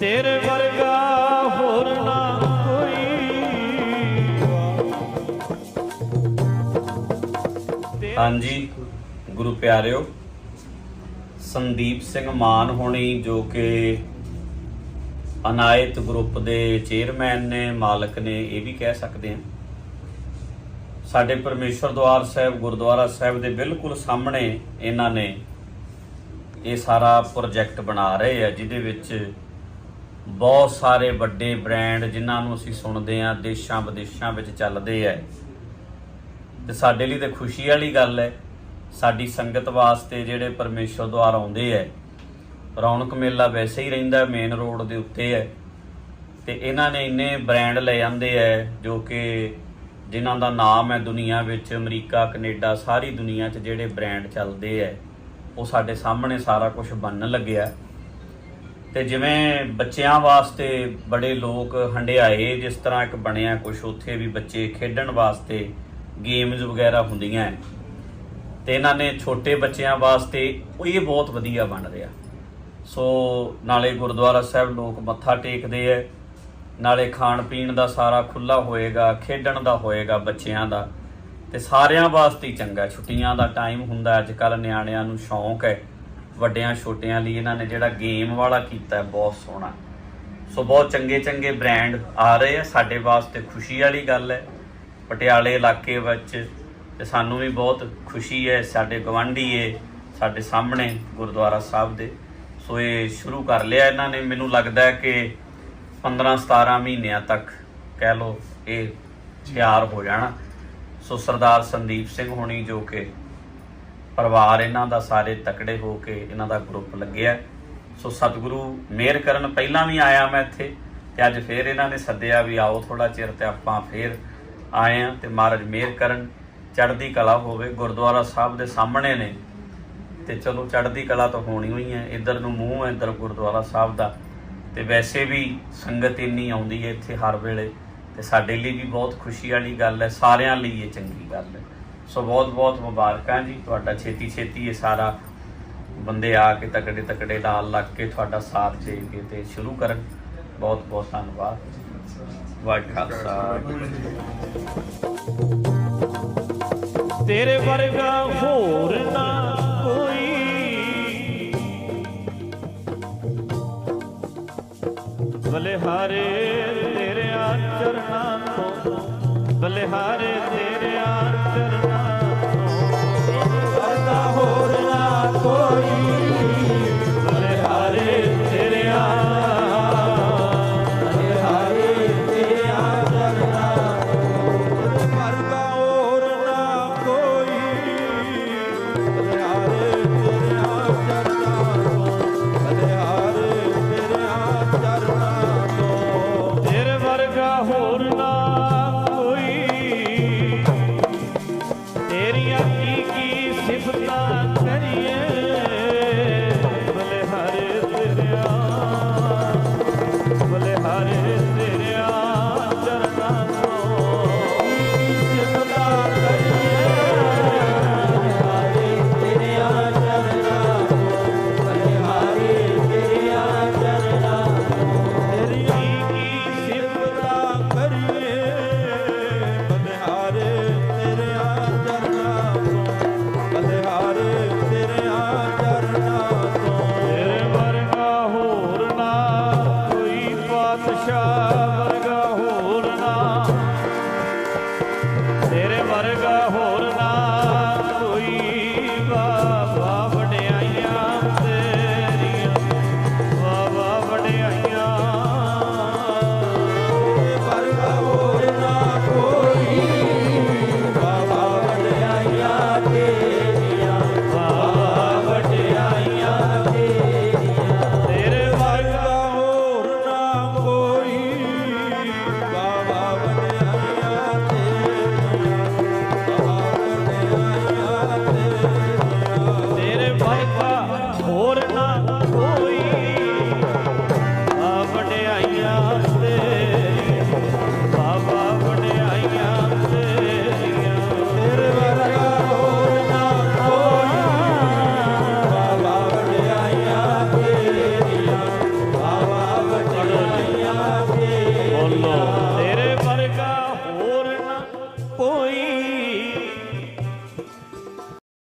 ਤੇਰੇ ਵਰਗਾ ਹੋਰ ਨਾ ਹਾਂਜੀ, ਗੁਰੂ ਪਿਆਰਿਓ, ਸੰਦੀਪ ਸਿੰਘ ਮਾਨ ਹੋਣੀ ਜੋ ਕਿ ਅਨਾਇਤ ਗਰੁੱਪ ਦੇ ਚੇਅਰਮੈਨ ਨੇ, ਮਾਲਕ ਨੇ, ਇਹ ਵੀ ਕਹਿ ਸਕਦੇ ਆ ਸਾਡੇ ਪਰਮੇਸ਼ਰ ਦਵਾਰ ਸਾਹਿਬ, ਗੁਰਦੁਆਰਾ ਸਾਹਿਬ ਦੇ ਬਿਲਕੁਲ ਸਾਹਮਣੇ ਇਹਨਾਂ ਨੇ ਇਹ ਸਾਰਾ ਪ੍ਰੋਜੈਕਟ ਬਣਾ ਰਹੇ ਆ, ਜਿਹਦੇ ਵਿੱਚ ਬਹੁਤ ਸਾਰੇ ਵੱਡੇ ਬ੍ਰਾਂਡ ਜਿਨ੍ਹਾਂ ਨੂੰ ਅਸੀਂ ਸੁਣਦੇ ਆ ਦੇਸ਼ਾਂ ਵਿਦੇਸ਼ਾਂ ਵਿੱਚ ਚੱਲਦੇ ਆ। ਤੇ ਸਾਡੇ ਲਈ ਤੇ ਖੁਸ਼ੀ ਵਾਲੀ ਗੱਲ ਹੈ, ਸਾਡੀ ਸੰਗਤ ਵਾਸਤੇ ਜਿਹੜੇ ਪਰਮੇਸ਼ਰ ਦੁਆਰ ਆਉਂਦੇ ਐ ਰੌਣਕ ਮੇਲਾ ਵੈਸੇ ਹੀ ਰਹਿੰਦਾ ਮੇਨ ਰੋਡ ਦੇ ਉੱਤੇ ਹੈ। ਤੇ ਇਹਨਾਂ ਨੇ ਇੰਨੇ ਬ੍ਰਾਂਡ ਲੈ ਜਾਂਦੇ ਐ ਜੋ ਕਿ ਜਿਨ੍ਹਾਂ ਦਾ ਨਾਮ ਹੈ ਦੁਨੀਆ ਵਿੱਚ, ਅਮਰੀਕਾ, ਕੈਨੇਡਾ, ਸਾਰੀ ਦੁਨੀਆ 'ਚ ਜਿਹੜੇ ਬ੍ਰਾਂਡ ਚੱਲਦੇ ਐ ਉਹ ਸਾਡੇ ਸਾਹਮਣੇ ਸਾਰਾ ਕੁਝ ਬਣਨ ਲੱਗਿਆ। ਤੇ ਜਿਵੇਂ ਬੱਚਿਆਂ ਵਾਸਤੇ ਬੜੇ ਲੋਕ ਹੰਡਿਆਏ ਜਿਸ ਤਰ੍ਹਾਂ ਇੱਕ ਬਣਿਆ ਕੁਝ ਉੱਥੇ ਵੀ ਬੱਚੇ ਖੇਡਣ ਵਾਸਤੇ ਗੇਮਸ ਵਗੈਰਾ ਹੁੰਦੀਆਂ ਹੈ। ਤੇ ਇਹਨਾਂ ਨੇ ਛੋਟੇ ਬੱਚਿਆਂ ਵਾਸਤੇ ਇਹ ਬਹੁਤ ਵਧੀਆ ਬਣ ਰਿਹਾ। ਸੋ ਨਾਲੇ ਗੁਰਦੁਆਰਾ ਸਾਹਿਬ ਲੋਕ ਮੱਥਾ ਟੇਕਦੇ ਐ, ਨਾਲੇ ਖਾਣ ਪੀਣ ਦਾ ਸਾਰਾ ਖੁੱਲਾ ਹੋਏਗਾ, ਖੇਡਣ ਦਾ ਹੋਏਗਾ ਬੱਚਿਆਂ ਦਾ। ਤੇ ਸਾਰਿਆਂ ਵਾਸਤੇ ਹੀ ਚੰਗਾ, ਛੁੱਟੀਆਂ ਦਾ ਟਾਈਮ ਹੁੰਦਾ, ਅੱਜ ਕੱਲ ਨਿਆਣਿਆਂ ਨੂੰ ਸ਼ੌਂਕ ਹੈ ਵੱਡਿਆਂ ਛੋਟਿਆਂ ਲਈ ਇਹਨਾਂ ਨੇ ਜਿਹੜਾ ਗੇਮ ਵਾਲਾ ਕੀਤਾ ਬਹੁਤ ਸੋਹਣਾ। ਸੋ ਬਹੁਤ ਚੰਗੇ ਚੰਗੇ ਬ੍ਰਾਂਡ ਆ ਰਹੇ ਆ, ਸਾਡੇ ਵਾਸਤੇ ਖੁਸ਼ੀ ਵਾਲੀ ਗੱਲ ਹੈ। ਪਟਿਆਲੇ ਇਲਾਕੇ ਵਿੱਚ ਤੇ ਸਾਨੂੰ ਵੀ ਬਹੁਤ ਖੁਸ਼ੀ ਹੈ, ਸਾਡੇ ਗਵਾਂਢੀ ਏ, ਸਾਡੇ ਸਾਹਮਣੇ ਗੁਰਦੁਆਰਾ ਸਾਹਿਬ ਦੇ। ਸੋ ਇਹ ਸ਼ੁਰੂ ਕਰ ਲਿਆ ਇਹਨਾਂ ਨੇ। ਮੈਨੂੰ ਲੱਗਦਾ ਹੈ ਕਿ 15 17 ਮਹੀਨਿਆਂ ਤੱਕ ਕਹਿ ਲਓ ਇਹ ਤਿਆਰ ਹੋ ਜਾਣਾ। ਸੋ ਸਰਦਾਰ ਸੰਦੀਪ ਸਿੰਘ ਹੋਣੀ ਜੋ ਕਿ ਪਰਿਵਾਰ ਇਹਨਾਂ ਦਾ ਸਾਰੇ ਤਕੜੇ ਹੋ ਕੇ ਇਹਨਾਂ ਦਾ ਗਰੁੱਪ ਲੱਗਿਆ। ਸੋ ਸਤਿਗੁਰੂ ਮਿਹਰ ਕਰਨ ਪਹਿਲਾਂ ਵੀ ਆਇਆ ਮੈਂ ਇੱਥੇ ਤੇ ਅੱਜ ਫੇਰ ਇਹਨਾਂ ਨੇ ਸੱਦਿਆ ਵੀ ਆਓ ਥੋੜਾ ਚਿਰ ਤੇ ਆਪਾਂ ਫੇਰ ਆਏ ਆ ਤੇ ਮਹਾਰਾਜ ਮਿਹਰ ਕਰਨ। ਚੜ੍ਹਦੀ ਕਲਾ ਹੋਵੇ, ਗੁਰਦੁਆਰਾ ਸਾਹਿਬ ਦੇ ਸਾਹਮਣੇ ਨੇ ਤੇ ਚਲੋ ਚੜ੍ਹਦੀ ਕਲਾ ਤਾਂ ਹੋਣੀ ਹੋਈ ਹੈ, ਇੱਧਰ ਨੂੰ ਮੂੰਹ ਹੈ, ਇੱਧਰ ਗੁਰਦੁਆਰਾ ਸਾਹਿਬ ਦਾ। ਤੇ ਵੈਸੇ ਵੀ ਸੰਗਤ ਇੰਨੀ ਆਉਂਦੀ ਹੈ ਇੱਥੇ ਹਰ ਵੇਲੇ ਤੇ ਸਾਡੇ ਲਈ ਵੀ ਬਹੁਤ ਖੁਸ਼ੀ ਵਾਲੀ ਗੱਲ ਹੈ, ਸਾਰਿਆਂ ਲਈ ਇਹ ਚੰਗੀ ਗੱਲ ਹੈ। ਸੋ ਬਹੁਤ ਬਹੁਤ ਮੁਬਾਰਕਾਂ ਜੀ। ਤੁਹਾਡਾ ਛੇਤੀ ਛੇਤੀ ਇਹ ਸਾਰਾ ਬੰਦੇ ਆ ਕੇ ਤਕੜੇ ਤਕੜੇ ਨਾਲ ਲੱਗ ਕੇ ਤੁਹਾਡਾ ਸਾਥ ਦੇ ਕੇ ਤੇ ਸ਼ੁਰੂ ਕਰਨ। ਬਹੁਤ ਬਹੁਤ ਧੰਨਵਾਦ। ਵਾਹਿਗੁਰੂ ਖਾਲਸਾ। ਤੇਰੇ ਵਰਗਾ ਹੋਰ ਨਾ ਕੋਈ। ਬਲਿਹਾਰੇ ਤੇਰੇ ਚਰਨਾਂ ਤੋਂ, ਬਲਿਹਾਰੇ ਤੇਰੇ ਚਰਨਾਂ